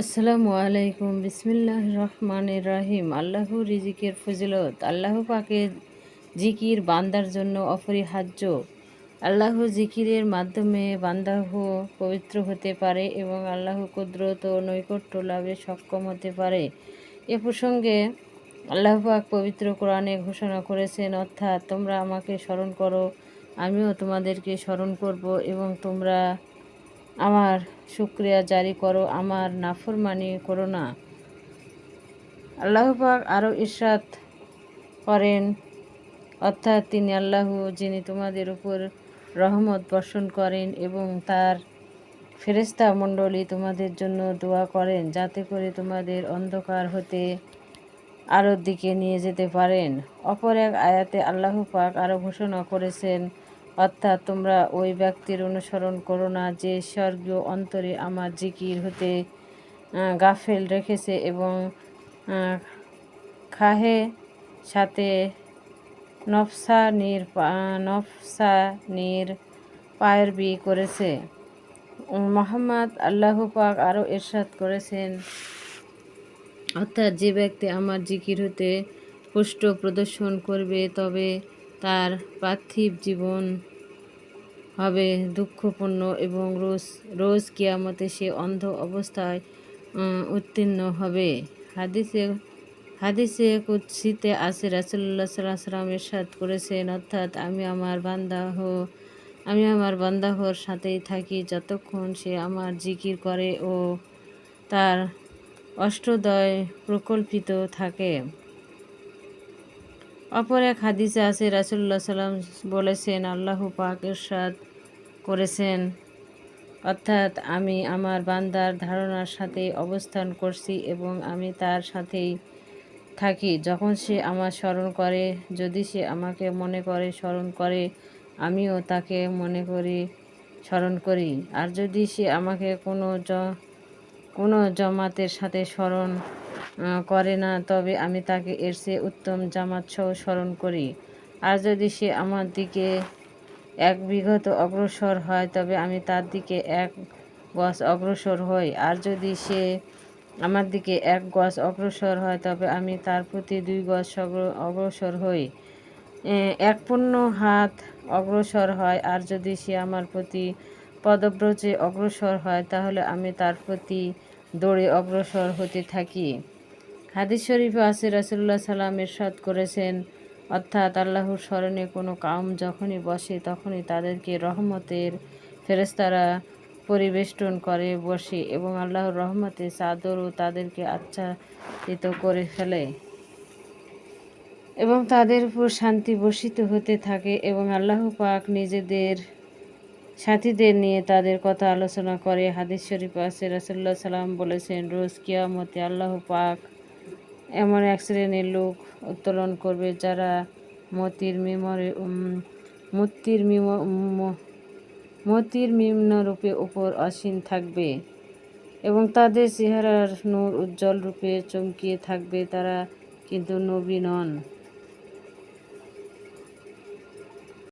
আসসালামু আলাইকুম। বিসমিল্লাহ রহমান রাহিম। আল্লাহ রিজিকের ফজিলত। আল্লাহ পাকের জিকির বান্দার জন্য অপরিহার্য। আল্লাহ জিকিরের মাধ্যমে বান্দাহ পবিত্র হতে পারে এবং আল্লাহ কুদরত ও নৈকট্য লাভে সক্ষম হতে পারে। এ প্রসঙ্গে আল্লাহ পাক পবিত্র কোরআনে ঘোষণা করেছেন, অর্থাৎ তোমরা আমাকে স্মরণ করো, আমিও তোমাদেরকে স্মরণ করব এবং তোমরা আমার শুক্রিয়া জারি করো, আমার নাফরমানি করো না। আল্লাহ পাক আরও ইরশাদ করেন, অর্থাৎ তিনি আল্লাহ, যিনি তোমাদের উপর রহমত বর্ষণ করেন এবং তার ফেরেস্তা মণ্ডলী তোমাদের জন্য দোয়া করেন, যাতে করে তোমাদের অন্ধকার হতে আলোর দিকে নিয়ে যেতে পারেন। অপর এক আয়াতে আল্লাহ পাক আরও ঘোষণা করেছেন অর্থাৎ তোমরা ওই ব্যক্তির অনুসরণ করো না যে স্বর্গীয় অন্তরে আমার জিকির হতে গাফেল রেখেছে এবং খাহে সাথে নফসা নির নফসা নির পায়ের বি করেছে। মোহাম্মদ আল্লাহ পাক আরও এরশাদ করেছেন, অর্থাৎ যে ব্যক্তি আমার জিকির হতে পুষ্ট প্রদর্শন করবে, তবে তার পার্থিব জীবন হবে দুঃখপূর্ণ এবং রোজ রোজ কিয়ামতে সে অন্ধ অবস্থায় উত্তীর্ণ হবে। হাদিসে হাদিসে কুৎসিতে আসে রাসুল্লাহ সাল্লাহ সাল্লাম এরশাদ করেছেন, অর্থাৎ আমি আমার বান্দাহ আমি আমার বান্দাহর সাথেই থাকি যতক্ষণ সে আমার জিকির করে ও তার অষ্টদয় প্রকল্পিত থাকে। অপর এক হাদিসে আছে রাসুল্লাহ সাল্লাম বলেছেন, আল্লাহ পাক ইরশাদ করেছেন। অর্থাৎ আমি আমার বান্দার ধারণার সাথে অবস্থান করছি এবং আমি তার সাথেই থাকি। যখন সে আমার স্মরণ করে, যদি সে আমাকে মনে করে স্মরণ করে, আমিও তাকে মনে করি, স্মরণ করি। আর যদি সে আমাকে কোনো জ, কোনো জমাতের সাথে স্মরণ করে না, তবে আমি তাকে এর চেয়ে উত্তম জামাত সহ স্মরণ করি। আর যদি সে আমার দিকে এক বিগত অগ্রসর হয়, তবে আমি তার দিকে এক গছ অগ্রসর হই। আর যদি সে আমার দিকে এক গছ অগ্রসর হয়, তবে আমি তার প্রতি দুই গছ অগ্রসর হই। এক পূর্ণ হাত অগ্রসর হয়, আর যদি সে আমার প্রতি পদব্রজে অগ্রসর হয়, তাহলে আমি তার প্রতি দৌড়ে অগ্রসর হতে থাকি। হাদিস শরীফে আসে রাসুল্লাহ সাল্লাম এরশাদ করেছেন, অর্থাৎ আল্লাহর স্মরণে কোনো কাম যখনই বসে তখনই তাদেরকে রহমতের ফেরেস্তারা পরিবেষ্টন করে বসে এবং আল্লাহর রহমতে চাদরও তাদেরকে আচ্ছাদিত করে ফেলে এবং তাদের উপর শান্তি বর্ষিত হতে থাকে এবং আল্লাহ পাক নিজেদের সাথীদের নিয়ে তাদের কথা আলোচনা করে। হাদিস শরীফ আছে রাসুল্লাহ সাল্লাম বলেছেন, রোজ কিয়ামতে আল্লাহ পাক এমন এক শ্রেণির লোক উত্তোলন করবে যারা মতির মিমরে মূর্তির মিম মতির নিম্নরূপে উপর অসীন থাকবে এবং তাদের চেহারার নূর উজ্জ্বল রূপে চমকিয়ে থাকবে তারা কিন্তু নবী নন।